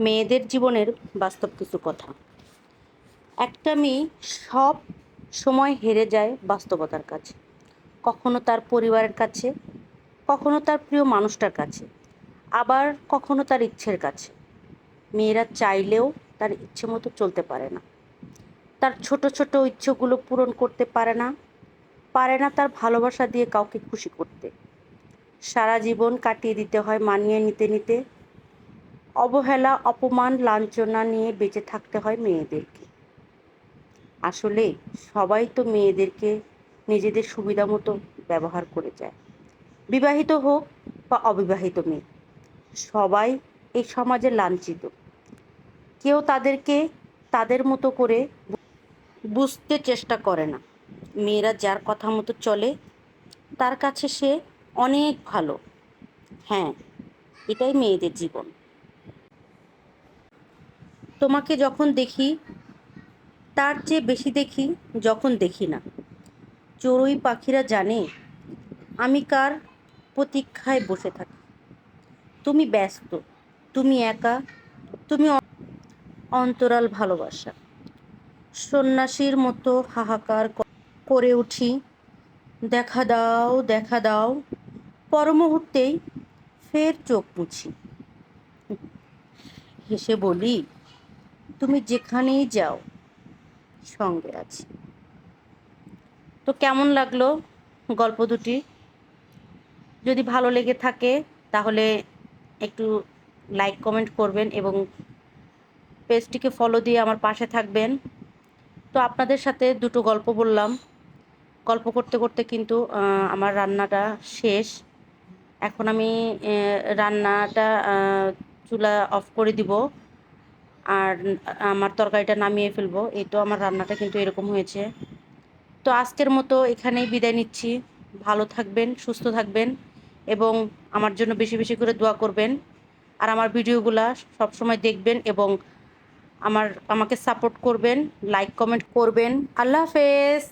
মেয়েদের জীবনের বাস্তব কিছু কথা। একটা মেয়ে সব সময় হেরে যায় বাস্তবতার কাছে। কখনো তার পরিবারের কাছে, কখনো তার প্রিয় মানুষটার কাছে, আবার কখনো তার ইচ্ছের কাছে। মেয়েরা চাইলেও তার ইচ্ছে মতো চলতে পারে না। তার ছোট ছোট ইচ্ছেগুলো পূরণ করতে পারে না পারে না তার ভালোবাসা দিয়ে কাউকে খুশি করতে। সারা জীবন কাটিয়ে দিতে হয়, মানিয়ে নিতে নিতে অবহেলা, অপমান, লাঞ্ছনা নিয়ে বেঁচে থাকতে হয় মেয়েদেরকে। আসলে সবাই তো মেয়েদেরকে নিজেদের সুবিধা মতো ব্যবহার করে যায়। বিবাহিত হোক বা অবিবাহিত মেয়ে, সবাই এই সমাজে লাঞ্ছিত। কেউ তাদেরকে তাদের মতো করে বুঝতে চেষ্টা করে না। মেয়েরা যার কথা মতো চলে, তার কাছে সে অনেক ভালো। হ্যাঁ এটাই মেয়েদের জীবন। তোমাকে যখন দেখি, তার চেয়ে বেশি দেখি যখন দেখি না। চড়ুই পাখিরা জানে, আমি কার প্রতীক্ষায় বসে থাকি। তুমি ব্যস্ত, তুমি একা, তুমি অন্তরাল ভালোবাসা। সন্ন্যাসীর মতো হাহাকার করে উঠি, দেখা দাও দেখা দাও পর মুহূর্তেই ফের চোখ মুছি। হেসে বলি তুমি যেখানেই যাও, সঙ্গে আছি। তো কেমন লাগল গল্প দুটি? যদি ভালো লেগে থাকে, তাহলে একটু লাইক কমেন্ট করবেন এবং পেজটিকে ফলো দিয়ে আমার পাশে থাকবেন। তো আপনাদের সাথে দুটো গল্প বললাম। গল্প করতে করতে কিন্তু আমার রান্নাটা শেষ। এখন আমি রান্নাটা চুলা অফ করে দিব। আর আমার তরকারিটা নামিয়ে ফেলব। এই তো আমার রান্নাটা কিন্তু এরকম হয়েছে। তো আজকের মতো এখানেই বিদায় নিচ্ছি। ভালো থাকবেন, সুস্থ থাকবেন এবং আমার জন্য বেশি বেশি করে দোয়া করবেন। আর আমার ভিডিওগুলা সবসময় দেখবেন এবং আমার, আমাকে সাপোর্ট করবেন লাইক কমেন্ট করবেন। আল্লাহ হাফেজ!